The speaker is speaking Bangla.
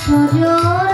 সজন